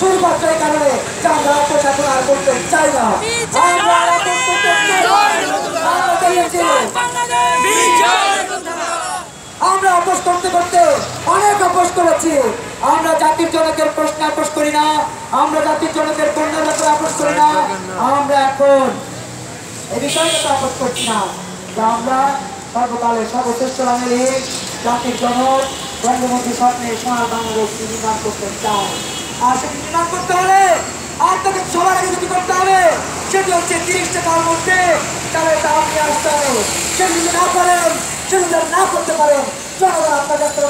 এই কারণে যে আমরা অপশাসন আর করতে চাই না। আমরা আপোষ করতে করতে অনেক আপোষ করেছি। আমরা জাতির জনকের প্রশ্ন আপোষ করি না। আমরা জাতির জনকের কন্যার ব্যাপারে আপোষ করি না। আমরা এখন এই বিষয়টা তো আপোষ করছি না। আমরা সর্বকালের সর্বশ্রেষ্ঠ বাঙালি জাতির জনক বঙ্গবন্ধু স্বপ্নে সোনার বাংলাদেশ নির্মাণ করতে চাই। আর সেটি নির্মাণ করতে হলে? আপনাকে সবার আগে করতে হবে, সেটি হচ্ছে তিরিশ টাকার মধ্যে তাহলে দাম নিয়ে আসতে হবে। সেটি যদি না পারেন সেটি না করতে পারেন, জনগণ আপনার কাছ থেকে